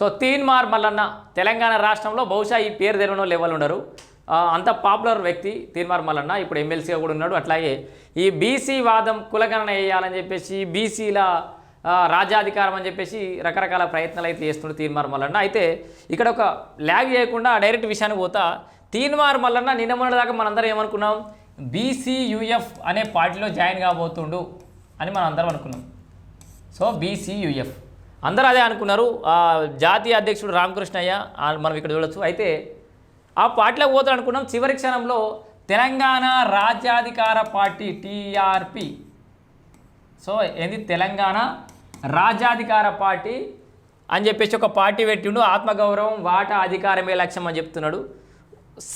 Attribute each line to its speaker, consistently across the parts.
Speaker 1: So Teenmar Mallanna Telangana రాష్ట్రంలో బహుశా ఈ పేరు తెలియని వాళ్ళు ఉండరు. అంత పాపులర్ వ్యక్తి తీర్మార్ మల్లన్న ఇప్పుడు ఎమ్మెల్సీగా కూడా ఉన్నాడు. అట్లాగే ఈ బీసీ వాదం కులగణన వేయాలని చెప్పేసి బీసీల రాజ్యాధికారం అని చెప్పేసి రకరకాల ప్రయత్నాలు అయితే చేస్తుండే తీర్మార్ మల్లన్న. అయితే ఇక్కడ ఒక ల్యాగ్ చేయకుండా డైరెక్ట్ విషయానికి పోతా తీన్మార్ మల్లన్న నిన్న మొన్నటిదాకా మనందరం ఏమనుకున్నాం? బీసీయుఎఫ్ అనే పార్టీలో జాయిన్ కాబోతుండు అని మనం అందరం అనుకున్నాం. So BCUF. అందరూ అదే అనుకున్నారు. జాతీయ అధ్యక్షుడు రామకృష్ణయ్య మనం ఇక్కడ చూడొచ్చు. అయితే ఆ పార్టీలోకి పోతాడు అనుకున్నాం. చివరి క్షణంలో తెలంగాణ రాజ్యాధికార పార్టీ టీఆర్పి. సో ఏంది? తెలంగాణ రాజ్యాధికార పార్టీ అని చెప్పేసి ఒక పార్టీ పెట్టిండు. ఆత్మగౌరవం వాటా అధికారమే లక్ష్యం అని చెప్తున్నాడు.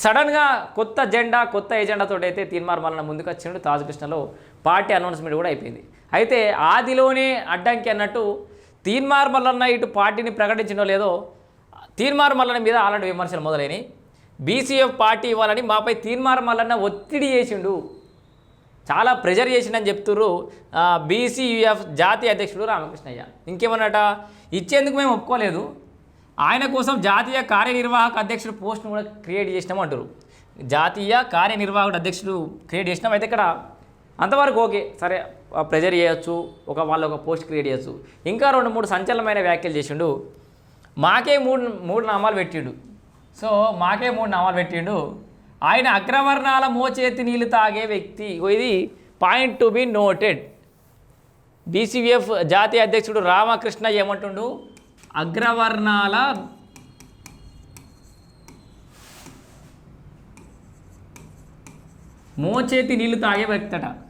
Speaker 1: సడన్గా కొత్త జెండా కొత్త ఎజెండాతో అయితే తీర్మార్ మలన ముందుకు వచ్చిండు. తాజకృష్ణలో పార్టీ అనౌన్స్మెంట్ కూడా అయిపోయింది. అయితే ఆదిలోనే అడ్డంకి అన్నట్టు తీన్మార్ మల్లన్న ఇటు పార్టీని ప్రకటించడో లేదో తీన్మార్ మల్లన్న మీద అలాంటి విమర్శలు మొదలైనవి బీసీఎఫ్ పార్టీ ఇవ్వాలని మాపై తీన్మార్ మల్లన్న ఒత్తిడి చేసిండు. చాలా ప్రెజర్ చేసిండని చెప్తుర్రు బీసీయుఎఫ్ జాతీయ అధ్యక్షుడు రామకృష్ణయ్య. ఇంకేమన్నట? ఇచ్చేందుకు మేము ఒప్పుకోలేదు. ఆయన కోసం జాతీయ కార్యనిర్వాహక అధ్యక్షుడు పోస్ట్ను కూడా క్రియేట్ చేసినాం అంటారు జాతీయ కార్యనిర్వాహకుడు అధ్యక్షుడు క్రియేట్ చేసినాం. అయితే ఇక్కడ అంతవరకు ఓకే. సరే. ప్రెజర్ చేయొచ్చు ఒక వాళ్ళు ఒక పోస్ట్ క్రియేట్ చేయొచ్చు. ఇంకా రెండు మూడు సంచలనమైన వ్యాఖ్యలు చేసిండు. మాకే మూడు మూడు నామాలు పెట్టిండు. సో మాకే మూడు నామాలు పెట్టిండు. ఆయన అగ్రవర్ణాల మోచేతి నీళ్ళు తాగే వ్యక్తి. ఇది point to be noted. BCVF జాతీయ అధ్యక్షుడు రామకృష్ణ ఏమంటుండు? అగ్రవర్ణాల మోచేతి నీళ్ళు తాగే వ్యక్తట.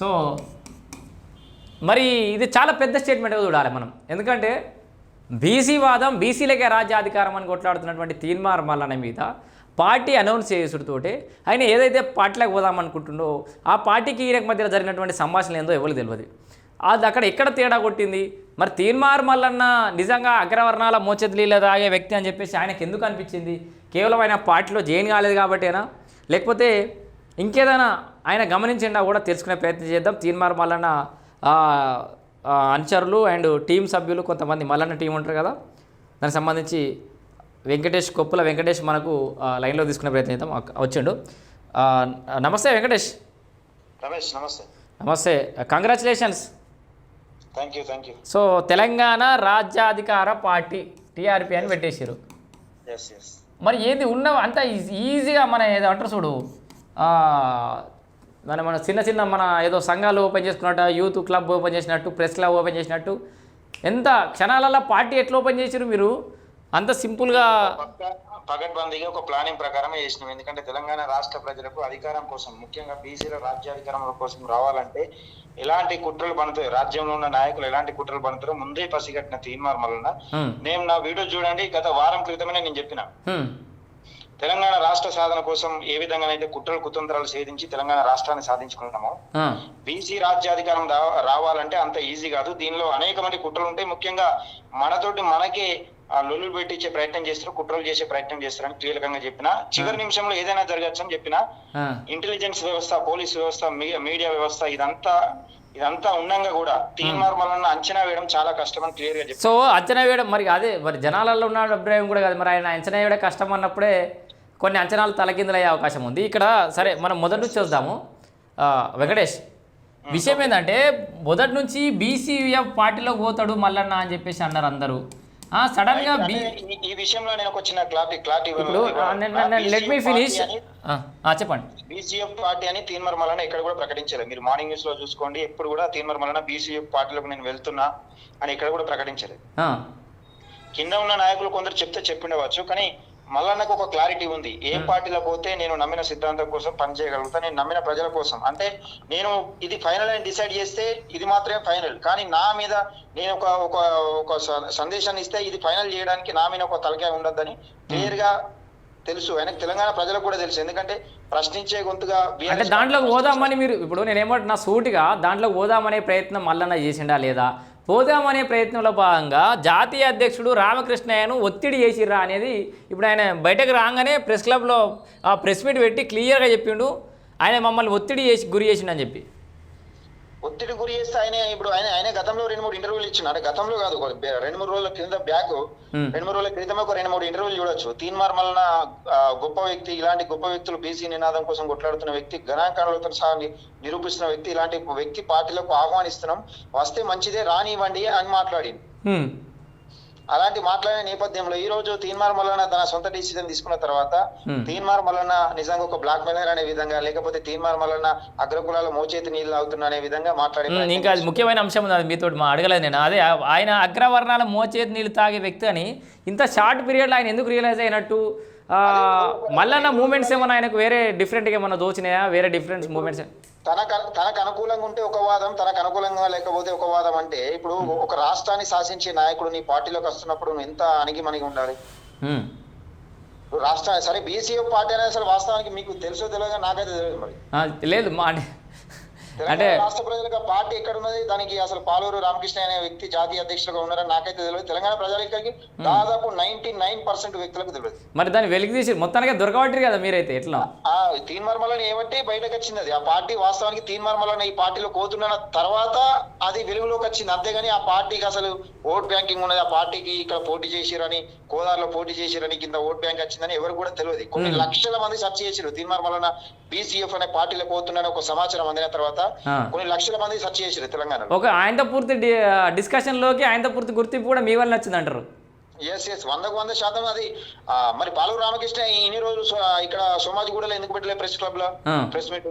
Speaker 1: సో మరి ఇది చాలా పెద్ద స్టేట్మెంట్గా చూడాలి మనం. ఎందుకంటే బీసీ వాదం బీసీలకే రాజ్యాధికారం అని కొట్లాడుతున్నటువంటి తీన్మార్ మల్లన మీద పార్టీ అనౌన్స్ చేసుడుతోటే ఆయన ఏదైతే పార్టీలోకి పోదాం అనుకుంటుండో ఆ పార్టీకి ఈయనకు మధ్యలో జరిగినటువంటి సంభాషణ ఏందో ఎవరు తెలియదు. అది అక్కడ ఎక్కడ తేడా కొట్టింది? మరి తీన్మార్ మల్లన్న నిజంగా అగ్రవర్ణాల మోచెత్లీల తాగే వ్యక్తి అని చెప్పేసి ఆయనకు ఎందుకు అనిపించింది? కేవలం ఆయన పార్టీలో జైన్ కాలేదు కాబట్టేనా? లేకపోతే ఇంకేదైనా ఆయన గమనించిండా కూడా తెలుసుకునే ప్రయత్నం చేద్దాం. తీన్మార్ మల్లన్న అనుచరులు అండ్ టీం సభ్యులు కొంతమంది మల్లన్న టీం ఉంటారు కదా. దానికి సంబంధించి వెంకటేష్ కొప్పుల వెంకటేష్ మనకు లైన్లో తీసుకునే ప్రయత్నం చేద్దాం. వచ్చిండు. నమస్తే వెంకటేష్.
Speaker 2: రమేష్ నమస్తే.
Speaker 1: నమస్తే. Congratulations.
Speaker 2: Thank you thank you.
Speaker 1: So Telangana Rajyadhikara party TRP అని
Speaker 2: ఎస్
Speaker 1: మరి ఏది ఉన్న అంత ఈజీ- ఈజీగా మన ఏదో అంటారు చూడు. ఆ, మన మన చిన్న చిన్న మన ఏదో సంఘాలు ఓపెన్ చేసుకున్నట్టు యూత్ క్లబ్ ఓపెన్ చేసినట్టు ప్రెస్ క్లబ్ ఓపెన్ చేసినట్టు ఎంత క్షణాలలో పార్టీ ఎట్లా ఓపెన్ చేసారు మీరు? అంత సింపుల్గా
Speaker 2: పగడ్బందీగా ఒక ప్లానింగ్ ప్రకారమే చేసినాం. ఎందుకంటే తెలంగాణ రాష్ట్ర ప్రజలకు అధికారం కోసం ముఖ్యంగా బీసీల రాజ్యాధికారం కోసం రావాలంటే ఎలాంటి కుట్రలు పడుతాయి రాజ్యంలో ఉన్న నాయకులు ఎలాంటి కుట్రలు పడుతారో ముందే పసిగట్టిన తీర్మార్ వలన నేను నా వీడియో చూడండి గత వారం క్రితమే నేను చెప్పిన. తెలంగాణ రాష్ట్ర సాధన కోసం ఏ విధంగానైతే కుట్రలు కుతంత్రాలు ఛేదించి తెలంగాణ రాష్ట్రాన్ని సాధించుకున్నామో బీసీ రాజ్యాధికారం రావాలంటే అంత ఈజీ కాదు. దీనిలో అనేక మంది కుట్రలు ఉంటాయి. ముఖ్యంగా మనతోటి మనకే ఆ లొల్లు పెట్టించే ప్రయత్నం చేస్తారు కుట్రలు చేసే ప్రయత్నం చేస్తారని కీలకంగా చెప్పిన చివరి నిమిషంలో ఏదైనా జరగచ్చు అని చెప్పిన ఇంటెలిజెన్స్ వ్యవస్థ పోలీస్ వ్యవస్థ మీడియా వ్యవస్థ ఇదంతా ఇదంతా ఉండంగా కూడా తీర్మార్ వలన అంచనా వేయడం చాలా కష్టం అని క్లియర్గా చెప్పి
Speaker 1: సో అంచనా వేయడం మరి అదే మరి జనాలలో ఉన్న అభిప్రాయం కూడా కాదు. మరి ఆయన అంచనా వేయడం కష్టం అన్నప్పుడే కొన్ని అంచనాలు తలకిందులయ్యే అవకాశం ఉంది. ఇక్కడ సరే మనం మొదటి నుంచి చూద్దాము. వెంకటేష్ విషయం ఏంటంటే మొదటి నుంచి బీసీఎఫ్ పార్టీలోకి పోతాడు మల్లన్న అని చెప్పేసి అన్నారు అందరూ. ఆ, సడన్గా బీ
Speaker 2: అంటే ఈ- విషయంలో నేను ఒక చిన్న clarity clarity
Speaker 1: let me finish చెప్పండి.
Speaker 2: బీసీఎఫ్ పార్టీ అని తీన్మర్ మల్లన ఎక్కడ కూడా ప్రకటించలేదు. మీరు మార్నింగ్ న్యూస్లో చూసుకోండి ఎప్పుడు కూడా తీన్మర్ మల్లన బీసీఎఫ్ పార్టీలోకి నేను వెళ్తున్నా అని ఎక్కడ కూడా ప్రకటించలేదు. కింద ఉన్న నాయకులు కొందరు చెప్తే చెప్పిండవచ్చు కానీ మల్లన్నకు ఒక క్లారిటీ ఉంది. ఏ పార్టీలో పోతే నేను నమ్మిన సిద్ధాంతం కోసం పనిచేయగలుగుతా నేను నమ్మిన ప్రజల కోసం. అంటే నేను ఇది ఫైనల్ అని డిసైడ్ చేస్తే ఇది మాత్రమే ఫైనల్ కానీ నా మీద నేను ఒక ఒక ఒక సందేశాన్ని ఇస్తే ఇది ఫైనల్ చేయడానికి నా మీద ఒక తలకాయ ఉండొద్దని క్లియర్గా తెలుసు. ఆయనకు తెలంగాణ ప్రజలకు కూడా తెలుసు. ఎందుకంటే ప్రశ్నించే గొంతుగా
Speaker 1: అంటే దాంట్లోకి పోదామని మీరు ఇప్పుడు నేనేమంటున్నా సూటిగా దాంట్లోకి పోదామనే ప్రయత్నం మల్లన్న చేసిండా లేదా? పోదామనే ప్రయత్నంలో భాగంగా జాతీయ అధ్యక్షుడు రామకృష్ణయ్యను ఒత్తిడి చేసిర్రా అనేది ఇప్పుడు ఆయన బయటకు రాగానే ప్రెస్ క్లబ్లో ఆ ప్రెస్ మీట్ పెట్టి క్లియర్గా చెప్పిండు. ఆయన మమ్మల్ని ఒత్తిడి చేసి గురి చేసిండని చెప్పి.
Speaker 2: ఒత్తిడి గురి చేస్తే ఆయన ఇప్పుడు ఆయన ఆయన గతంలో రెండు మూడు ఇంటర్వ్యూలు ఇచ్చిన అంటే గతంలో కాదు రెండు మూడు రోజుల క్రింద బ్యాక్. రెండు మూడు రోజుల క్రితమే ఒక రెండు మూడు ఇంటర్వ్యూలు చూడొచ్చు తీన్మార్ మల్లన ఆ, గొప్ప వ్యక్తి ఇలాంటి గొప్ప వ్యక్తులు బీసీ నినాదం కోసం కొట్లాడుతున్న వ్యక్తి గణాంకాలతో సహా నిరూపిస్తున్న వ్యక్తి ఇలాంటి వ్యక్తి పార్టీలకు ఆహ్వానిస్తున్నాం వస్తే మంచిదే రానివ్వండి అని మాట్లాడింది. అలాంటి మాట్లాడిన నేపథ్యంలో ఈ రోజు తీన్మార్ మల్లన తన సొంత డిసిజన్ తీసుకున్న తర్వాత. తీన్మార్ మల్లన నిజంగా ఒక బ్లాక్ మెయిలర్ అనే విధంగా లేకపోతే తీన్మార్ మల్లన అగ్రకులాల మోచేతి నీళ్ళు అవుతున్నా అనే విధంగా మాట్లాడే
Speaker 1: ఇంకా ముఖ్యమైన అంశం ఉంది మీతో మా అడగలేదు నేను. అదే ఆయన అగ్రవర్ణాల మోచేతి నీళ్ళు తాగే వ్యక్తి అని ఇంత షార్ట్ పీరియడ్లో ఆయన ఎందుకు రియలైజ్ అయినట్టు? ఆ, మల్లన్న మూమెంట్స్ ఏమన్నా ఆయనకు వేరే డిఫరెంట్గా ఏమన్నా దోచినాయా? వేరే డిఫరెన్స్ మూమెంట్స్?
Speaker 2: తనకు తనకు అనుకూలంగా ఉంటే ఒక వాదం తనకు అనుకూలంగా లేకపోతే ఒక వాదం అంటే ఇప్పుడు ఒక రాష్ట్రాన్ని శాసించే నాయకుడు నీ పార్టీలోకి వస్తున్నప్పుడు నువ్వు ఎంత అణిగి మణిగి ఉండాలి రాష్ట్ర సరే బీసీ పార్టీ అనేది అసలు వాస్తవానికి మీకు తెలుసో తెలియదు నాకైతే తెలియదు మరి.
Speaker 1: లేదు మా అంటే
Speaker 2: రాష్ట్ర ప్రజలకు పార్టీ ఎక్కడ ఉన్నది? దానికి అసలు పాలూరు రామకృష్ణ అనే వ్యక్తి జాతీయ అధ్యక్షులుగా ఉన్నారని నాకైతే తెలియదు. తెలంగాణ ప్రజలకి దాదాపు నైన్టీ నైన్ పర్సెంట్ వ్యక్తులకు తెలియదు.
Speaker 1: మరి దాన్ని వెలికి తీసి మొత్తానికి దొరకబట్టి కదా మీరైతే ఎట్లా?
Speaker 2: ఆ తీన్ మర్మలని ఏమంటే బయటకు వచ్చింది అది. ఆ పార్టీ వాస్తవానికి తీన్ మర్మలని ఈ పార్టీలో కోతున్న తర్వాత అది వెలుగులోకి వచ్చింది. అంతేగాని ఆ పార్టీకి అసలు ఓట్ బ్యాంకింగ్ ఉన్నది. ఆ పార్టీకి ఇక్కడ పోటీ చేసిరని కోదారులో పోటీ చేసిరని కింద ఓట్ బ్యాంక్ వచ్చిందని ఎవరు కూడా తెలియదు. కొన్ని లక్షల మంది సెర్చ్ చేసిరు తీన్ మర్మలన బీసీఎఫ్ అనే పార్టీలో పోతుందని ఒక సమాచారం అందిన తర్వాత కొన్ని లక్షల మంది సెర్చ్ చేసిరు తెలంగాణలో.
Speaker 1: ఒక ఆయనతో పూర్తి డి- డిస్కషన్లోకి ఆయనతో పూర్తి గుర్తింపు కూడా మీ వల్ల వచ్చింది అంటారు
Speaker 2: ఎస్ ఎస్ వందకు వంద శాతం అది. మరి పాలూరు రామకృష్ణ ఇన్ని రోజులు ఇక్కడ సోమాజిగూడలో ఎందుకు పెట్టలే ప్రెస్
Speaker 1: క్లబ్లో.
Speaker 2: Press meet.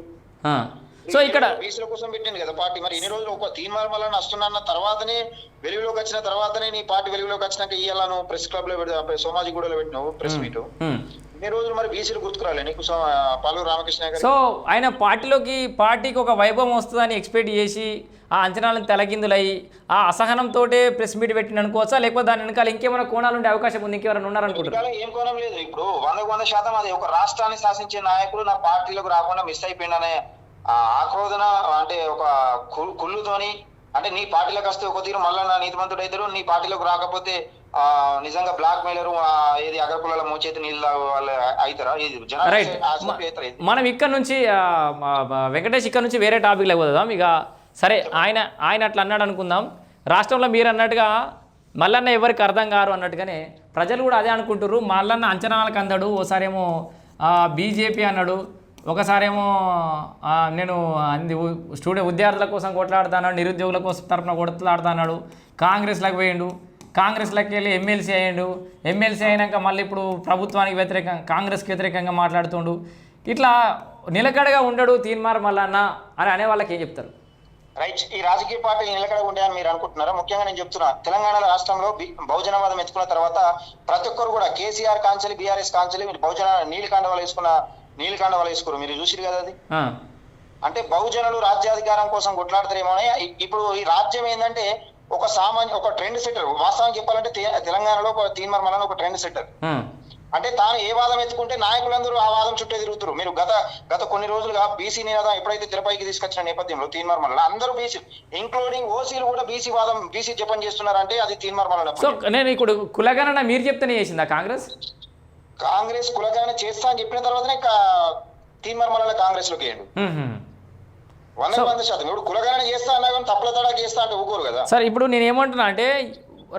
Speaker 1: సో ఇక్కడ
Speaker 2: బీసీల కోసం పెట్టింది కదా పార్టీ. మరి ఇన్ని రోజులు ఒక తీర్మానం వల్ల వస్తున్నా తర్వాతనే వెలుగులోకి వచ్చిన తర్వాతనే నీ పార్టీ వెలుగులోకి వచ్చినాక నువ్వు ప్రెస్ క్లబ్లో పెడతా సోమాజిగూడలో పెట్టినావు ప్రెస్ మీట్. ఇన్ని రోజులు మరి బీసీలు గుర్తుకురాలే. నీకు సో- పాలూరు రామకృష్ణ గారు
Speaker 1: సో ఆయన పార్టీలోకి పార్టీకి ఒక వైభవం వస్తుందని ఎక్స్పెక్ట్ చేసి ఆ అంచనాలను తలకిందులయ్యి ఆ అసహనంతో ప్రెస్ మీట్ పెట్టిన అనుకోవచ్చా? లేకపోతే దాని వెనకాల ఇంకేమైనా కోణాలు ఉండే అవకాశం ఉంది ఇంకెవరైనా ఉన్నారనుకుంటారు
Speaker 2: ఏం కోణం లేదు. ఇప్పుడు వందకు వంద శాతం అది ఒక రాష్ట్రాన్ని శాసించే నాయకుడు నా పార్టీలోకి రాకుండా మిస్ అయిపోయిందనే ఆక్రోధన అంటే ఒక కుళ్ళుతోని అంటే నీ పార్టీలోకి వస్తే ఒక తీరు మళ్ళా నా నీతిమంతుడు అవుతారు నీ పార్టీలోకి రాకపోతే నిజంగా బ్లాక్ మెయిలర్ ఏది అగ్రకులాల మోచేతి నీళ్ళు వాళ్ళు అవుతారా ఇది జనాలు?
Speaker 1: మనం ఇక్కడ నుంచి వెంకటేష్ ఇక్కడ నుంచి వేరే టాపిక్ పోదాం. ఇక సరే ఆయన ఆయన అట్లా అన్నాడు అనుకుందాం. రాష్ట్రంలో మీరు అన్నట్టుగా మల్లన్న ఎవరికి అర్థం కారు అన్నట్టుగానే ప్రజలు కూడా అదే అనుకుంటారు మల్లన్న అంచనాలకు అందాడు. ఓసారేమో బీజేపీ అన్నాడు. ఒకసారేమో నేను అంది స్టూడెంట్ విద్యార్థుల కోసం కొట్లాడుతాను నిరుద్యోగుల కోసం తరపున కొట్లాడుతున్నాడు. కాంగ్రెస్లకు పోయిండు. కాంగ్రెస్లోకి వెళ్ళి ఎమ్మెల్సీ అయ్యిండు. ఎమ్మెల్సీ అయినాక మళ్ళీ ఇప్పుడు ప్రభుత్వానికి వ్యతిరేకంగా కాంగ్రెస్కి వ్యతిరేకంగా మాట్లాడుతుండు. ఇట్లా నిలకడగా ఉండడు తీన్మార్ మల్లన్న అని అనే వాళ్ళకి ఏం చెప్తారు?
Speaker 2: రైట్. ఈ రాజకీయ పార్టీ నిలకడ ఉండే అని మీరు అనుకుంటున్నారా? ముఖ్యంగా నేను చెప్తున్నా తెలంగాణ రాష్ట్రంలో బహుజనవాదం ఎత్తుకున్న తర్వాత ప్రతి ఒక్కరు కూడా కేసీఆర్ కాంచెలి బీఆర్ఎస్ కాంచెలి మీరు బహుజన నీలికాండవాలు వేసుకున్న నీలికాండవాలు వేసుకోరు. మీరు చూసిరు కదా అది? అంటే బహుజనులు రాజ్యాధికారం కోసం కొట్లాడతారేమో ఇప్పుడు ఈ రాజ్యం ఏంటంటే ఒక సామాన్య ఒక ట్రెండ్ సెట్టర్ వాస్తవం చెప్పాలంటే తెలంగాణలో ఒక తీన్మర్ మల్లన ఒక ట్రెండ్ సెట్టర్
Speaker 1: ఆ,
Speaker 2: అంటే తాను ఏ వాదం ఎత్తుకుంటే నాయకులందరూ ఆ వాదం చుట్టే తిరుగుతారు. మీరు గత గత కొన్ని రోజులుగా బీసీ నినాదం ఎప్పుడైతే తెరపైకి తీసుకొచ్చిన నేపథ్యంలో తీన్మార్ మల్లన అందరూ బీసీ ఇంక్లూడింగ్ ఓసీలు కూడా బీసీ వాదం బీసీ జపం చేస్తున్నారంటే అది తీన్మార్ మల్లన
Speaker 1: సో నేను ఇప్పుడు కులగణన మీరు చెప్తేనే చేసిందా కాంగ్రెస్?
Speaker 2: కాంగ్రెస్ కులగాన చేస్తా అని చెప్పిన తర్వాతనే తీన్మార్ మల్లన కాంగ్రెస్లోకి వేయండు
Speaker 1: సార్ ఇప్పుడు నేను ఏమంటున్నా అంటే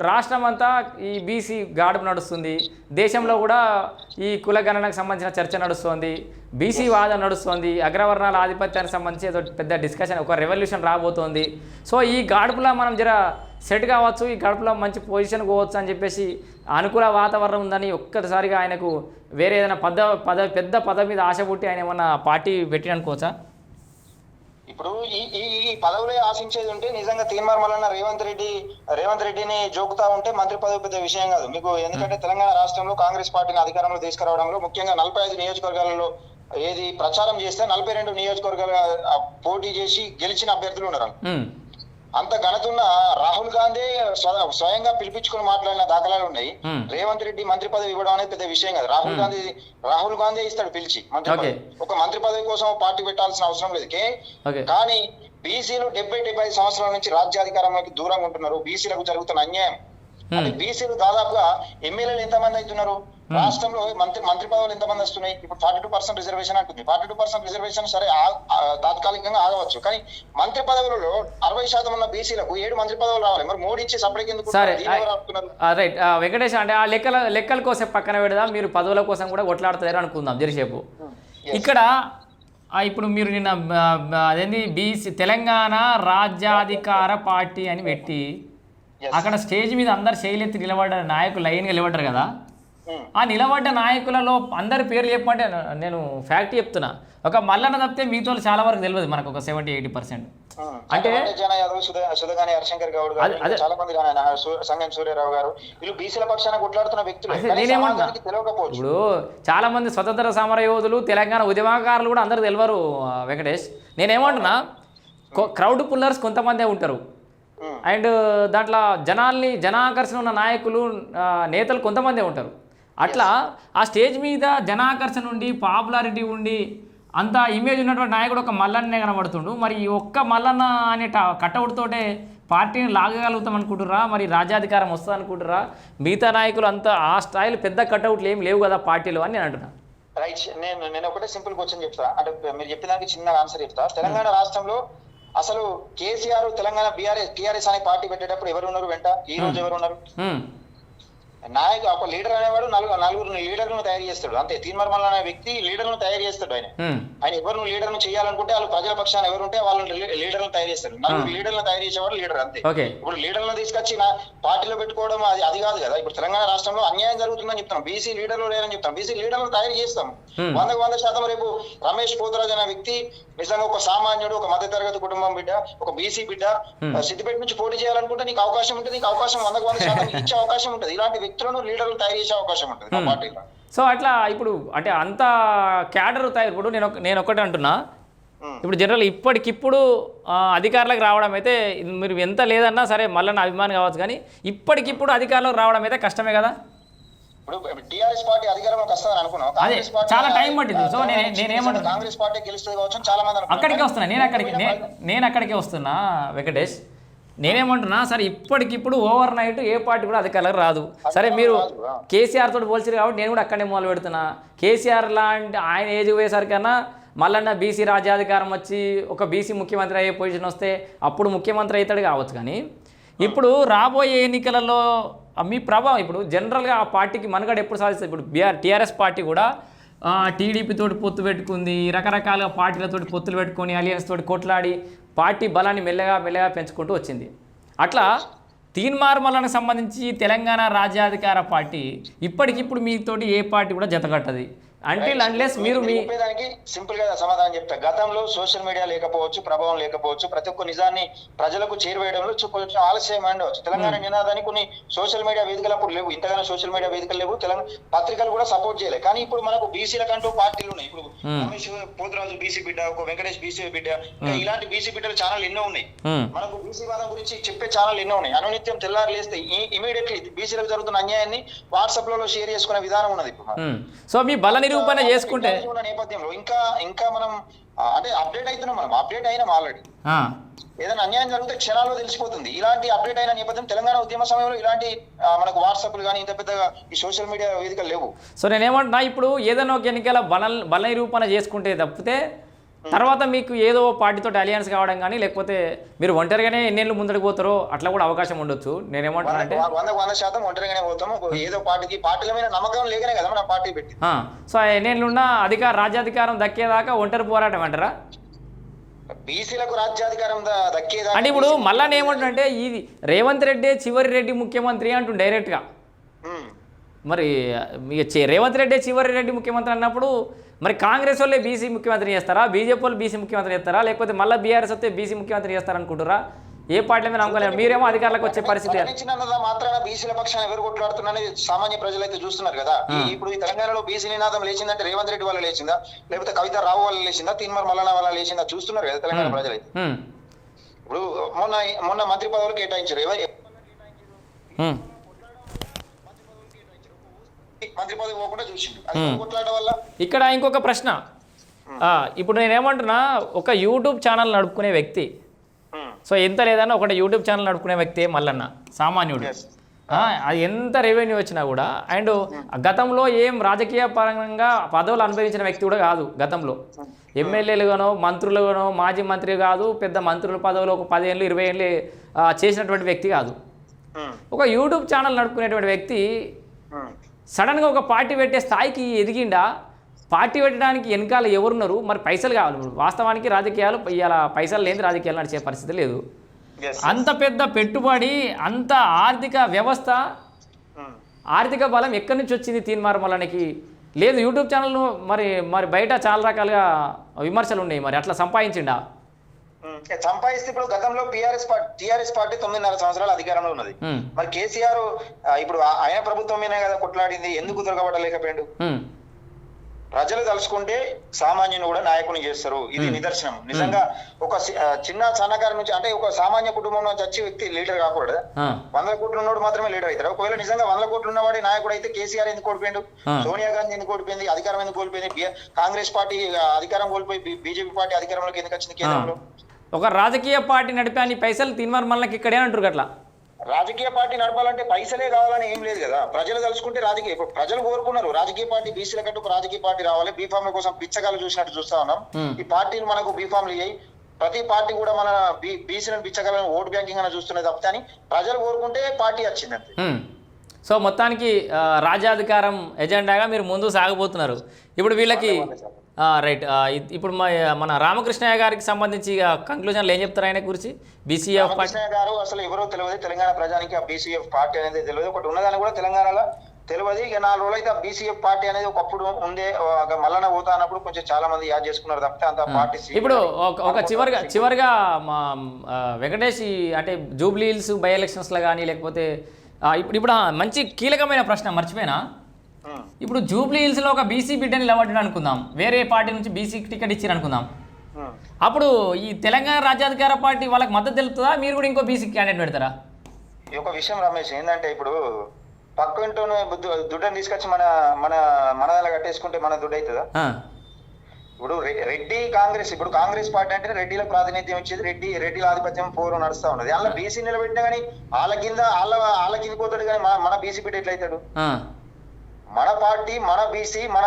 Speaker 1: రాష్ట్రం అంతా ఈ బీసీ గాడుపు నడుస్తుంది. దేశంలో కూడా ఈ కుల గణనకు సంబంధించిన చర్చ నడుస్తుంది. బీసీ వాదం నడుస్తుంది. అగ్రవర్ణాల ఆధిపత్యానికి సంబంధించి ఏదో పెద్ద డిస్కషన్ ఒక రెవల్యూషన్ రాబోతోంది. సో ఈ గాడుపులో మనం జర సెట్ కావచ్చు ఈ గడుపులో మంచి పొజిషన్ పోవచ్చు అని చెప్పేసి అనుకూల వాతావరణం ఉందని ఒక్కసారిగా ఆయనకు వేరే ఏదైనా పద పద పెద్ద పదవి మీద ఆశ పుట్టి ఆయన ఏమన్నా పార్టీ పెట్టి అనుకోవచ్చా
Speaker 2: ఇప్పుడు ఈ ఈ పదవులే ఆశించేది ఉంటే నిజంగా తీర్మార్ మల్లన్న రేవంత్ రెడ్డి రేవంత్ రెడ్డిని జోకుతా ఉంటే మంత్రి పదవి పెద్ద విషయం కాదు. మీకు ఎందుకంటే తెలంగాణ రాష్ట్రంలో కాంగ్రెస్ పార్టీని అధికారంలో తీసుకురావడంలో ముఖ్యంగా నలభై ఐదు నియోజకవర్గాలలో ఏది ప్రచారం చేస్తే నలభై రెండు నియోజకవర్గాల పోటీ చేసి గెలిచిన అభ్యర్థులు ఉన్నారు. అంత ఘనతున్న రాహుల్ గాంధీ స్వ- స్వయంగా పిలిపించుకుని మాట్లాడిన దాఖలాలు ఉన్నాయి. రేవంత్ రెడ్డి మంత్రి పదవి ఇవ్వడం అనేది పెద్ద విషయం కాదు. రాహుల్ గాంధీ రాహుల్ గాంధీ ఇస్తాడు పిలిచి మంత్రి. పదవి. ఒక మంత్రి పదవి కోసం పార్టీ పెట్టాల్సిన అవసరం లేదు. కానీ బీసీలు డెబ్బై డెబ్బై ఐదు సంవత్సరాల నుంచి రాజ్యాధికారంలోకి దూరంగా ఉంటున్నారు. బీసీలకు జరుగుతున్న అన్యాయం. బీసీలు దాదాపుగా ఎమ్మెల్యేలు ఎంతమంది అవుతున్నారు? రాష్ట్రంలో మంత్రి మంత్రి పదవులు ఎంతమంది వస్తున్నాయి? ఇప్పుడు ఫార్టీ టూ పర్సెంట్ రిజర్వేషన్ అంటుంది. ఫార్టీ టూ పర్సెంట్ రిజర్వేషన్ సరే తాత్కాలికంగా ఆగవచ్చు. కానీ మంత్రి పదవులలో అరవై శాతం ఉన్న బీసీలకు ఏడు మంత్రి పదవులు రావాలి. మరి మోడీ ఇచ్చి సపరేట్ ఎందుకు?
Speaker 1: రైట్. వెంకటేష్ అంటే ఆ లెక్కల లెక్కల కోసం పక్కన పెడదాం. మీరు పదవుల కోసం కూడా కొట్లాడుతారు అనుకుందాం. జరిసేపు. ఇక్కడ ఇప్పుడు మీరు నిన్న అదేంది? బీసీ తెలంగాణ రాజ్యాధికార పార్టీ అని పెట్టి. అక్కడ స్టేజ్ మీద అందరు శైలెత్తి నిలబడ్డ నాయకులు లైన్గా నిలబడ్డారు కదా. ఆ. నిలబడ్డ నాయకులలో అందరి పేర్లు చెప్పమంటే నేను ఫ్యాక్ట్ చెప్తున్నా. ఒక మల్లన్న తప్పితే మిగతా చాలా వరకు తెలియదు మనకు ఒక సెవెంటీ ఎయిటీ పర్సెంట్. అంటే-
Speaker 2: సుధగాని హరిశంకర్ గౌడ్ గారు చాలా మంది సంగం సూర్యారావు వీళ్ళు బీసీల పక్షాన కొట్లాడుతున్న వ్యక్తులు.
Speaker 1: ఇప్పుడు చాలా మంది స్వతంత్ర సమర యోధులు తెలంగాణ ఉద్యమకారులు కూడా అందరు తెలియరు వెంకటేష్. నేనేమంటున్నా? క్రౌడ్ పుల్లర్స్ కొంతమందే ఉంటారు. అండ్ దాంట్లో జనాల్ని జనాకర్షణ ఉన్న నాయకులు నేతలు కొంతమందే ఉంటారు. అట్లా ఆ స్టేజ్ మీద జనాకర్షణ ఉండి పాపులారిటీ ఉండి అంత ఇమేజ్ ఉన్నటువంటి నాయకుడు ఒక మల్లన్నే కనబడుతుండు. మరి ఈ ఒక్క మల్లన్న అనే కటౌట్ తోటే పార్టీని లాగగలుగుతాం అనుకుంటురా మరి రాజ్యాధికారం వస్తుంది అనుకుంటురా మిగతా నాయకులు అంత ఆ స్టైల్ పెద్ద కటౌట్లు ఏం లేవు కదా పార్టీలో అని నేను అంటున్నా.
Speaker 2: రైట్. నేను నేను ఒకటే సింపుల్ క్వశ్చన్ చెప్తా. అంటే మీరు చెప్పిన దానికి చిన్న ఆన్సర్ చెప్తా. తెలంగాణ రాష్ట్రంలో అసలు కేసీఆర్ తెలంగాణ బీఆర్ఎస్ టీఆర్ఎస్ అనే పార్టీ పెట్టేటప్పుడు ఎవరు ఉన్నారు వెంట? ఈ రోజు ఎవరు ఉన్నారు. నాయకు ఒక లీడర్ అనేవాడు నలుగురు నలుగురు లీడర్లను తయారు చేస్తాడు. అంతే తీర్మర్మల్ అనే వ్యక్తి లీడర్లను తయారు చేస్తాడు ఆయన. ఆయన ఎవరు లీడర్ను చేయాలనుకుంటే వాళ్ళు ప్రజల పక్షాన ఎవరు ఉంటే వాళ్ళని లీడర్లను తయారు చేస్తాడు. నలుగురు లీడర్లను తయారు చేసేవాడు లీడర్ అంతే. ఇప్పుడు లీడర్లను తీసుకొచ్చి నా పార్టీలో పెట్టుకోవడం అది అది కాదు కదా. ఇప్పుడు తెలంగాణ రాష్ట్రంలో అన్యాయం జరుగుతుందని చెప్తాం బీసీ లీడర్లు లేరని చెప్తాం బీసీ లీడర్లను తయారు చేస్తాం. వందకు వంద శాతం రేపు రమేష్ పోతరాజ్ అనే వ్యక్తి నిజంగా ఒక సామాన్యుడు ఒక మధ్యతరగతి కుటుంబం బిడ్డ ఒక బీసీ బిడ్డ సిద్దిపేట నుంచి పోటీ చేయాలనుకుంటే నీకు అవకాశం ఉంటుంది నీకు అవకాశం వందకు వంద శాతం ఇచ్చే అవకాశం ఉంటుంది. ఇలాంటి వ్యక్తులను లీడర్లు తయారు చేసే అవకాశం ఉంటుంది మా. పార్టీలో
Speaker 1: సో అట్లా ఇప్పుడు అంటే అంత క్యాడర్ తయారు ఇప్పుడు నేను నేను ఒకటి అంటున్నా. ఇప్పుడు జనరల్ ఇప్పటికిప్పుడు అధికారులకు రావడం అయితే మీరు ఎంత లేదన్నా సరే మళ్ళీ నా అభిమానం కావచ్చు కానీ ఇప్పటికిప్పుడు అధికారులకు రావడం అయితే కష్టమే కదా
Speaker 2: ఇప్పుడు టిఆర్ఎస్ పార్టీ అధికారంలోకి వస్తుందని అనుకున్నాం కాంగ్రెస్ పార్టీ
Speaker 1: చాలా టైం పట్టింది. సో నేను- నేనేమంటున్నా?
Speaker 2: కాంగ్రెస్ పార్టీ గెలుస్తుంది కావచ్చు అని చాలా మంది అనుకున్నారు.
Speaker 1: అక్కడికే వస్తున్నా నేను అక్కడికి నేను అక్కడికే వస్తున్నా వెంకటేష్ నేనేమంటున్నా సరే ఇప్పటికిప్పుడు ఓవర్ నైట్ ఏ పార్టీ కూడా అధికారులకు రాదు. సరే మీరు కేసీఆర్ తోటి పోల్చారు కాబట్టి నేను కూడా అక్కడనే మొదలు పెడుతున్నా. కేసీఆర్ లాంటి ఆయన ఏజ్ పోయేసరికన్నా మళ్ళన్న బీసీ రాజ్యాధికారం వచ్చి ఒక బీసీ ముఖ్యమంత్రి అయ్యే పొజిషన్ వస్తే అప్పుడు ముఖ్యమంత్రి అవుతాడు కావచ్చు కానీ ఇప్పుడు రాబోయే ఎన్నికలలో మీ ప్రభావం ఇప్పుడు జనరల్గా ఆ పార్టీకి మనగడ ఎప్పుడు సాధిస్తుంది? ఇప్పుడు బీఆర్ టీఆర్ఎస్ పార్టీ కూడా ఆ, టీడీపీ తోటి పొత్తు పెట్టుకుంది రకరకాల పార్టీలతోటి పొత్తులు పెట్టుకొని అలియన్స్ తోటి కొట్లాడి పార్టీ బలాన్ని మెల్లగా మెల్లగా పెంచుకుంటూ వచ్చింది. అట్లా తీన్మార్మలకు సంబంధించి తెలంగాణ రాజ్యాధికార పార్టీ ఇప్పటికిప్పుడు మీతోటి ఏ పార్టీ కూడా జతకట్టది. అంటిల్ అన్లెస్ మీరు మీ
Speaker 2: చెప్పేదానికి సింపుల్గా సమాధానం చెప్తా. గతంలో సోషల్ మీడియా లేకపోవచ్చు ప్రభావం లేకపోవచ్చు ప్రతి ఒక్క నిజాన్ని ప్రజలకు చేరువేయడంలో కొంచెం ఆలస్యం ఉండవచ్చు తెలంగాణ నినాదాన్ని కొన్ని సోషల్ మీడియా వేదికలు అప్పుడు లేవు. ఇంతగానో సోషల్ మీడియా వేదికలు లేవు. తెలంగాణ పత్రికలు కూడా సపోర్ట్ చేయలేదు కానీ ఇప్పుడు మనకు బీసీల కంటూ పార్టీలు ఉన్నాయి. ఇప్పుడు రమేష్ పోతురాజు బీసీ బిడ్డ ఒక వెంకటేష్ బీసీ బిడ్డ ఇంకా ఇలాంటి బీసీ బిడ్డల ఛానల్ ఎన్నో ఉన్నాయి. మనకు బీసీ వాదం గురించి చెప్పే ఛానల్ ఎన్నో ఉన్నాయి. అనునిత్యం తెల్లారు లేస్తే ఇమీడియట్లీ బీసీలకు జరుగుతున్న అన్యాయాన్ని వాట్సాప్లో షేర్ చేసుకునే విధానం ఉన్నది.
Speaker 1: సో మీ బల నిరూపణ చేసుకుంటే.
Speaker 2: నేపథ్యంలో ఇంకా ఇంకా మనం అంటే అప్డేట్ అవుతున్నాం మనం అప్డేట్ అయినాం ఆల్రెడీ ఏదైనా అన్యాయం జరిగితే క్షణాల్లో తెలిసిపోతుంది. ఇలాంటి అప్డేట్ అయిన నేపథ్యం తెలంగాణ ఉద్యమ సమయంలో ఇలాంటి మనకు వాట్సాప్లు కానీ ఇంత పెద్దగా ఈ సోషల్ మీడియా వేదికలు లేవు.
Speaker 1: సో నేనేమంటున్నా ఇప్పుడు ఏదైనా ఒక ఎన్నికల బల బల నిరూపణ చేసుకుంటే తప్పితే తర్వాత మీకు ఏదో పార్టీతో అలియన్స్ కావడం కానీ లేకపోతే మీరు ఒంటరిగానే ఎన్నేళ్ళు ముందడికి పోతారో అట్లా కూడా అవకాశం ఉండొచ్చు. నేనేమంటున్నా అంటే
Speaker 2: వంద- శాతం ఒంటరిగానే పోతాము. ఏదో పార్టీకి పార్టీల మీద నమ్మకం లేకనే కదా మన పార్టీ పెట్టి.
Speaker 1: ఆ, సో ఎన్నేళ్ళున్నా అధికార రాజ్యాధికారం దక్కేదాకా ఒంటరి పోరాటం అంటారా?
Speaker 2: బీసీలకు రాజ్యాధికారం ద- దక్కేదాకా
Speaker 1: అంటే ఇప్పుడు మళ్ళా ఏమంటుంటే ఇది రేవంత్ రెడ్డి చివరి రెడ్డి ముఖ్యమంత్రి అంటుండు డైరెక్ట్గా. మరి రేవంత్ రెడ్డి చివరి రెడ్డి ముఖ్యమంత్రి అన్నప్పుడు మరి కాంగ్రెస్ వాళ్ళే బీసీ ముఖ్యమంత్రి చేస్తారా? బీజేపీ వాళ్ళు బీసీ ముఖ్యమంత్రి చేస్తారా? లేకపోతే మళ్ళీ బీఆర్ఎస్ వస్తే బీసీ ముఖ్యమంత్రి చేస్తారనుకుంటారా ఏ పార్టీ మీద నమ్మకలేదు మీరేమో అధికారులకు వచ్చే పరిస్థితి
Speaker 2: మాత్రాన బీసీల పక్షాన ఎవరు కొట్లాడుతున్నారని సామాన్య ప్రజలు అయితే చూస్తున్నారు కదా. ఇప్పుడు ఈ తెలంగాణలో బీసీ నినాదం లేచిందంటే రేవంత్ రెడ్డి వల్ల లేచిందా? లేకపోతే కవిత రావు వల్ల లేచిందా? తీన్మర్ మల్లన్న వల్ల లేచిందా? చూస్తున్నారు కదా తెలంగాణ ప్రజలు. ఇప్పుడు మొన్న మొన్న మంత్రి పదవులు కేటాయించారు. ఎవరు. మంత్రి పదవి పోకుండా చూసిండు. అది ఎవరు కొట్లాడడం వల్ల
Speaker 1: ఇక్కడ ఇంకొక ప్రశ్న. ఇప్పుడు నేనేమంటున్నా ఒక యూట్యూబ్ ఛానల్ నడుపుకునే వ్యక్తి. సో ఎంత లేదన్నా ఒకటి యూట్యూబ్ ఛానల్ నడుపుకునే వ్యక్తి మల్లన్న సామాన్యుడు. అది ఎంత రెవెన్యూ వచ్చినా కూడా. అండ్ గతంలో ఏం రాజకీయ పరంగా పదవులు అనుభవించిన వ్యక్తి కూడా కాదు గతంలో. ఎమ్మెల్యేలుగానో మంత్రులుగానో మాజీ మంత్రి కాదు పెద్ద మంత్రుల పదవులు ఒక పదిహేళ్ళు ఇరవై ఏళ్ళు చేసినటువంటి వ్యక్తి కాదు. ఒక యూట్యూబ్ ఛానల్ నడుపుకునేటువంటి వ్యక్తి. సడన్గా ఒక పార్టీ పెట్టే స్థాయికి ఎదిగిండా పార్టీ పెట్టడానికి వెనకాల ఎవరున్నారు మరి పైసలు కావాలి వాస్తవానికి రాజకీయాలు ఇవాళ పైసలు లేని రాజకీయాలు నడిచే పరిస్థితి లేదు. అంత పెద్ద పెట్టుబడి అంత ఆర్థిక వ్యవస్థ
Speaker 2: ఉమ్.
Speaker 1: ఆర్థిక బలం ఎక్కడి నుంచి వచ్చింది తీన్మార్మలనికి లేదు యూట్యూబ్ ఛానల్ మరి మరి బయట చాలా రకాలుగా విమర్శలు ఉన్నాయి మరి అట్లా సంపాదించిండా.
Speaker 2: సంపాదిస్తే ఇప్పుడు గతంలో పిఆర్ఎస్ పార్టీ టిఆర్ఎస్ పార్టీ తొమ్మిదిన్నర సంవత్సరాలు అధికారంలో ఉన్నది.
Speaker 1: ఉమ్,
Speaker 2: మరి కేసీఆర్ ఇప్పుడు ఆయన ప్రభుత్వం మీదే కదా కొట్లాడింది ఎందుకు దొరకబడలేకపోయాడు
Speaker 1: ఉమ్,
Speaker 2: ప్రజలు తలుచుకుంటే సామాన్యుని కూడా నాయకుని చేస్తారు. ఇది నిదర్శనం. నిజంగా ఒక చిన్న సన్నకారు నుంచి అంటే ఒక సామాన్య కుటుంబం నుంచి వచ్చే వ్యక్తి లీడర్ కాకూడదు? వందల కోట్లు ఉన్నోడు మాత్రమే లీడర్ అవుతారు ఒకవేళ నిజంగా వందల కోట్లు ఉన్నవాడి నాయకుడు అయితే కేసీఆర్ ఎందుకు ఓడిపోయిండు
Speaker 1: ఆ.
Speaker 2: సోనియా గాంధీ ఎందుకు ఓడిపోయింది అధికారం ఎందుకు కోల్పోయింది? కాంగ్రెస్ పార్టీ అధికారం కోల్పోయి బీజేపీ పార్టీ అధికారంలోకి ఎందుకు వచ్చింది కేంద్రంలో?
Speaker 1: ఒక రాజకీయ పార్టీ నడిపే అని పైసలు తీన్మార్మలకి ఇక్కడే అంటారు అట్లా
Speaker 2: రాజకీయ పార్టీ నడపాలంటే పైసలే కావాలని ఏం లేదు కదా. ప్రజలు తలుచుకుంటే రాజకీయ ఇప్పుడు ప్రజలు కోరుకున్నారు. రాజకీయ పార్టీ బీసీల కంటే ఒక రాజకీయ పార్టీ రావాలి. బీఫామ్ కోసం పిచ్చగాలు చూసినట్టు చూస్తా ఉన్నాం. ఈ పార్టీలు మనకు బీఫామ్లు ఇయ్యాయి. ప్రతి పార్టీ కూడా మన బీసీలను పిచ్చగాలను ఓటు బ్యాంకింగ్ అని చూస్తున్నది తప్పితే అని ప్రజలు కోరుకుంటే పార్టీ వచ్చింది అంతే.
Speaker 1: ఉమ్. సో మొత్తానికి రాజ్యాధికారం ఎజెండాగా మీరు ముందు సాగబోతున్నారు. ఇప్పుడు వీళ్ళకి రైట్. ఇప్పుడు మన రామకృష్ణయ్య గారికి సంబంధించి కంక్లూజన్లు ఏం చెప్తారు ఆయన గురించి? బీసీఎఫ్
Speaker 2: గారు అసలు ఎవరో తెలియదు. తెలంగాణ ప్రజానికి ఆ బీసీఎఫ్ పార్టీ అనేది తెలియదు. ఒకటి ఉన్నదాన్ని కూడా తెలంగాణలో తెలియదు. ఇక నాలుగు రోజులు అయితే ఆ బీసీఎఫ్ పార్టీ అనేది ఒకప్పుడు ఉండే మల్లన పోతా అన్నప్పుడు కొంచెం చాలా మంది యాడ్ చేసుకున్నారు తప్పితే అంత పార్టీ
Speaker 1: ఇప్పుడు ఒక చివరిగా చివరిగా మా వెంకటేష్ అంటే జూబ్లీ హిల్స్ బై ఎలక్షన్స్లో కానీ లేకపోతే ఇప్పుడు ఇప్పుడు మంచి కీలకమైన ప్రశ్న మర్చిపోయినా. ఇప్పుడు జూబ్లీ హిల్స్లో ఒక బీసీ బిడ్డని నిలబడ్డాడు అనుకుందాం. వేరే పార్టీ నుంచి బీసీకి టికెట్ ఇచ్చారు అనుకుందాం. అప్పుడు ఈ తెలంగాణ రాజ్యాధికార పార్టీ వాళ్ళకి మద్దతు తెలుపుతుందా? మీరు కూడా ఇంకో బీసీ క్యాండిడేట్ పెడతారా?
Speaker 2: ఈ ఒక విషయం రమేష్ ఏంటంటే ఇప్పుడు పక్క ఇంటోనే దు- దుడ్డని తీసుకొచ్చి మన మన మన కట్టేసుకుంటే మన దుడ్డు అవుతుందా ఇప్పుడు రెడ్డి కాంగ్రెస్ ఇప్పుడు కాంగ్రెస్ పార్టీ అంటే రెడ్డిల ప్రాతినిధ్యం వచ్చేది రెడ్డి రెడ్డిల ఆధిపత్యం పోరు నడుస్తా ఉన్నది. అలా బీసీ నిలబెట్టినా కానీ వాళ్ళ కింద వాళ్ళ వాళ్ళ కింద పోతాడు కానీ మన బీసీ బిడ్డ ఎట్లయితాడు. మన పార్టీ మన బీసీ మన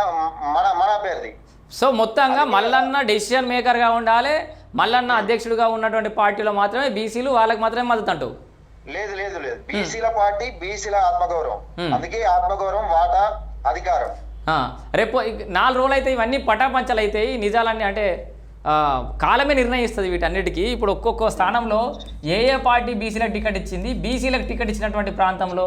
Speaker 2: మన మన అభ్యర్థి.
Speaker 1: సో మొత్తంగా మల్లన్న డెసిషన్ మేకర్గా ఉండాలి. మల్లన్న అధ్యక్షుడిగా ఉన్నటువంటి పార్టీలో మాత్రమే బీసీలు వాళ్ళకి మాత్రమే మద్దతు అంటావు.
Speaker 2: లేదు లేదు లేదు. బీసీల పార్టీ బీసీల ఆత్మగౌరవం.
Speaker 1: Hmm.
Speaker 2: అందుకే ఆత్మగౌరవం వాటా అధికారం.
Speaker 1: రేపు నాలుగు రోజులు అయితే ఇవన్నీ పటాపంచలు అవుతాయి నిజాలన్నీ అంటే కాలమే నిర్ణయిస్తుంది వీటన్నిటికీ. ఇప్పుడు ఒక్కొక్క స్థానంలో ఏ ఏ పార్టీ బీసీలకు టికెట్ ఇచ్చింది? బీసీలకు టికెట్ ఇచ్చినటువంటి ప్రాంతంలో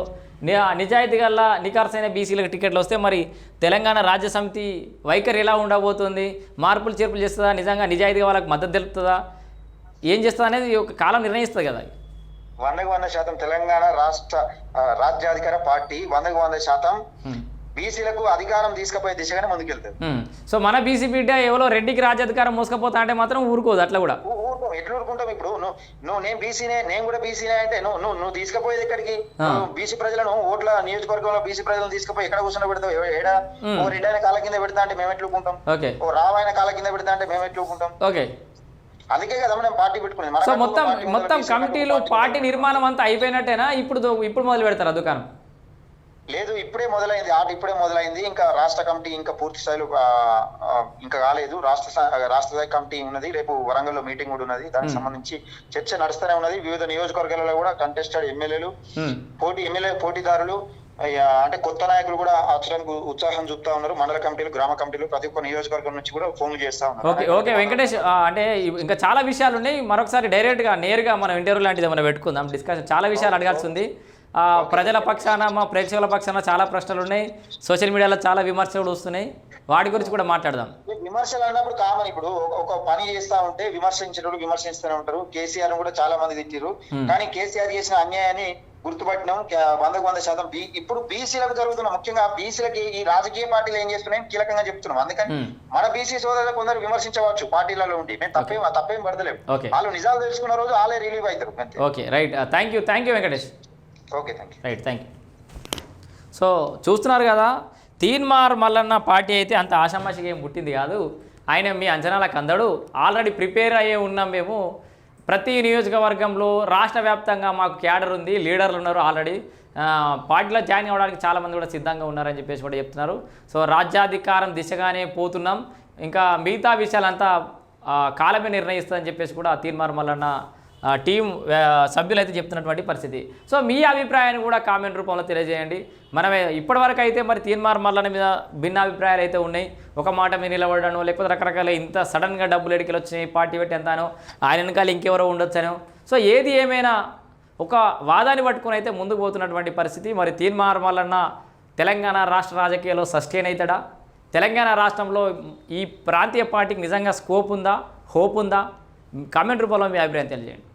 Speaker 1: నిజాయితీ గల నికార్సైన బీసీలకు టికెట్లు వస్తే మరి తెలంగాణ రాజ్య సమితి వైఖరి ఎలా ఉండబోతుంది? మార్పులు చేర్పులు చేస్తుందా? నిజంగా నిజాయితీగా వాళ్ళకి మద్దతు తెలుపుతుందా? ఏం చేస్తుంది అనేది ఒక కాలం నిర్ణయిస్తుంది కదా.
Speaker 2: వందకు వంద శాతం తెలంగాణ రాష్ట్ర రాజ్యాధికార పార్టీ వందకు వంద శాతం. బీసీలకు అధికారం తీసుకుపోయే దిశగానే ముందుకెళ్తుంది
Speaker 1: హ్మ్. సో మన బీసీ బిడ్డ ఎవరో రెడ్డికి రాజ్యాధికారం మోసుకపోతా అంటే మాత్రం ఊరుకోదు అట్లా కూడా.
Speaker 2: ఊరుకోం ఎట్లా ఊరుకుంటాం ఇప్పుడు? నువ్వు నువ్వు నేను బీసీనే నేను కూడా బీసీనే అంటే నువ్వు నువ్వు నువ్వు తీసుకుపోయేది ఎక్కడికి? బీసీ ప్రజలను ఓట్ల నియోజకవర్గంలో బీసీ ప్రజలను తీసుకుపోయి ఎక్కడ కూర్చొని పెడతావు? ఏడా. ఓ రెడ్డి ఆయన కాళ్ళ కింద పెడతా అంటే మేము ఎట్లా ఊరుకుంటాం
Speaker 1: ఓకే.
Speaker 2: ఓ రావాయన కాళ్ళ కింద పెడతా అంటే మేము ఎట్లా ఊరుకుంటాం
Speaker 1: ఓకే.
Speaker 2: అందుకే కదా మనం పార్టీ పెట్టుకునేది.
Speaker 1: సో మొత్తం మొత్తం కమిటీలు
Speaker 2: పార్టీ.
Speaker 1: నిర్మాణం అంతా అయిపోయినట్టేనా? ఇప్పుడు ఇప్పుడు మొదలు పెడతారా దుకాణం
Speaker 2: లేదు ఇప్పుడే మొదలైంది. ఆట ఇప్పుడే మొదలైంది. ఇంకా రాష్ట్ర కమిటీ ఇంకా పూర్తి స్థాయిలో ఇంకా కాలేదు. రాష్ట్ర రాష్ట్ర స్థాయి కమిటీ ఉన్నది. రేపు వరంగల్లో మీటింగ్ కూడా ఉన్నది. దానికి సంబంధించి చర్చ నడుస్తూనే ఉన్నది. వివిధ నియోజకవర్గాలలో కూడా కంటెస్టెడ్ ఎమ్మెల్యేలు. పోటీ ఎమ్మెల్యే పోటీదారులు అంటే కొత్త నాయకులు కూడా ఆచరణకు ఉత్సాహం చూపుతా ఉన్నారు. మండల కమిటీలు గ్రామ కమిటీలు ప్రతి ఒక్క నియోజకవర్గం నుంచి కూడా ఫోన్లు చేస్తా ఉన్నారు.
Speaker 1: ఓకే ఓకే వెంకటేష్ అంటే ఇంకా చాలా విషయాలు ఉన్నాయి. మరొకసారి డైరెక్ట్గా నేరుగా మనం ఇంటర్వ్యూ లాంటిది ఏమైనా పెట్టుకుందాం డిస్కషన్. చాలా విషయాలు అడగాల్సి ఉంది. ప్రజల పక్షాన మా ప్రేక్షకుల పక్షాన చాలా ప్రశ్నలు ఉన్నాయి. సోషల్ మీడియాలో చాలా విమర్శలు వస్తున్నాయి. వాటి గురించి కూడా మాట్లాడదాం.
Speaker 2: విమర్శలు అన్నప్పుడు కామన్ ఇప్పుడు ఒక- పని చేస్తా ఉంటే విమర్శించేటప్పుడు విమర్శిస్తూనే ఉంటారు. కేసీఆర్ కూడా చాలా మంది తిట్టిరు కానీ కేసీఆర్ చేసిన అన్యాయాన్ని గుర్తుపట్టినాం. వందకు వంద శాతం బీ ఇప్పుడు బీసీలకు జరుగుతున్న ముఖ్యంగా బీసీలకి ఈ రాజకీయ పార్టీలు ఏం చేస్తున్నాయి కీలకంగా చెప్తున్నాం. అందుకని. మన బీసీ సోదరులు కొందరు విమర్శించవచ్చు పార్టీలలో ఉండి. మేము తప్పేం తప్పేం పడతలేము వాళ్ళు నిజాలు తెలుసుకున్న రోజు వాళ్ళే రిలీవ్ అవుతారు.
Speaker 1: Okay right. Thank you thank you Venkatesh.
Speaker 2: Okay thank you
Speaker 1: right thank you so చూస్తున్నారు కదా తీన్మార్ మల్లన్న పార్టీ అయితే అంత ఆషామాషిగా ఏం పుట్టింది కాదు. ఆయన మీ అంచనాలకు అందడు. ఆల్రెడీ ప్రిపేర్ అయ్యే ఉన్నాం మేము. ప్రతి నియోజకవర్గంలో రాష్ట్ర వ్యాప్తంగా మాకు క్యాడర్ ఉంది లీడర్లు ఉన్నారు ఆల్రెడీ పార్టీలో జాయిన్ అవ్వడానికి చాలామంది కూడా సిద్ధంగా ఉన్నారని చెప్పేసి కూడా చెప్తున్నారు. సో రాజ్యాధికారం దిశగానే పోతున్నాం. ఇంకా మిగతా విషయాలంతా కాలమే నిర్ణయిస్తుందని చెప్పేసి కూడా తీర్మార్ మల్లన్న టీం సభ్యులు అయితే చెప్తున్నటువంటి పరిస్థితి. సో మీ అభిప్రాయాన్ని కూడా కామెంట్ రూపంలో తెలియజేయండి. మనమే ఇప్పటివరకు అయితే మరి తీర్మార్ మల్లన్న మీద భిన్న అభిప్రాయాలు అయితే ఉన్నాయి. ఒక మాట మీద నిలబడను లేకపోతే రకరకాల ఇంత సడన్గా డబ్బులు ఎడికలు వచ్చినాయి పార్టీ పెట్టి ఎంతానో ఆయన వెనకాల ఇంకెవరో ఉండొచ్చనో. సో ఏది ఏమైనా ఒక వాదాన్ని పట్టుకుని అయితే ముందుకు పోతున్నటువంటి పరిస్థితి. మరి తీర్మార్ మల్లన్న తెలంగాణ రాష్ట్ర రాజకీయాల్లో సస్టైన్ అవుతాడా? తెలంగాణ రాష్ట్రంలో ఈ ప్రాంతీయ పార్టీకి నిజంగా స్కోప్ ఉందా? హోప్ ఉందా? కామెంట్ రూపంలో మీ అభిప్రాయం తెలియజేయండి.